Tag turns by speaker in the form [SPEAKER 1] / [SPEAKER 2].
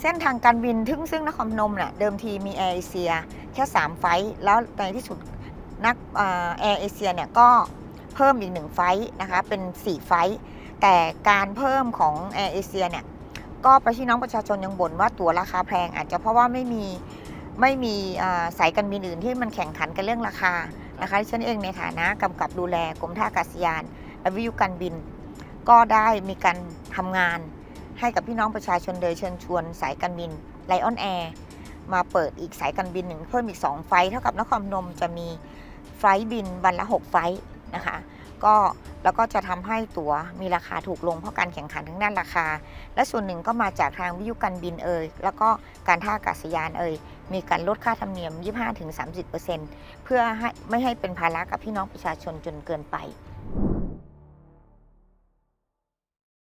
[SPEAKER 1] เส้นทางการบินทึ่งซึ่งนครพนมเนี่ยเดิมทีมีแอร์เอเชียแค่ 3 ไฟล์แล้วในที่สุดนักแอร์เอเชียเนี่ยก็เพิ่มอีกหนึ่งไฟล์นะคะเป็น 4 ไฟล์แต่การเพิ่มของแอร์เอเชียเนี่ยก็พี่น้องประชาชนยังบ่นว่าตั๋วราคาแพง อาจจะเพราะว่าไม่มีไม่มีสายการบินอื่นที่มันแข่งขันกันเรื่องราคานะคะฉันเองในฐานะกำกับดูแลกรมท่าอากาศยานและวิทยุการบิน ก็ได้มีการทำงาน ให้กับพี่น้องประชาชนโดยเชิญชวนสายการบินไลออนแอร์มาเปิดอีกสายการบินหนึ่งเพิ่มอีก 2 ไฟล์เท่ากับนครพนมจะมีไฟล์บินวันละ 6 ไฟล์นะคะก็แล้วก็จะทำให้ตั๋วมีราคาถูกลงเพราะการแข่งขันทั้งด้านราคา และส่วนหนึ่งก็มาจากทางวิทยุการบินเอ่ยแล้วก็การท่าอากาศยานเอ่ยมีการลดค่าธรรมเนียม 25-30%เพื่อให้ไม่ให้เป็นภาระกับพี่น้องประชาชนจนเกินไป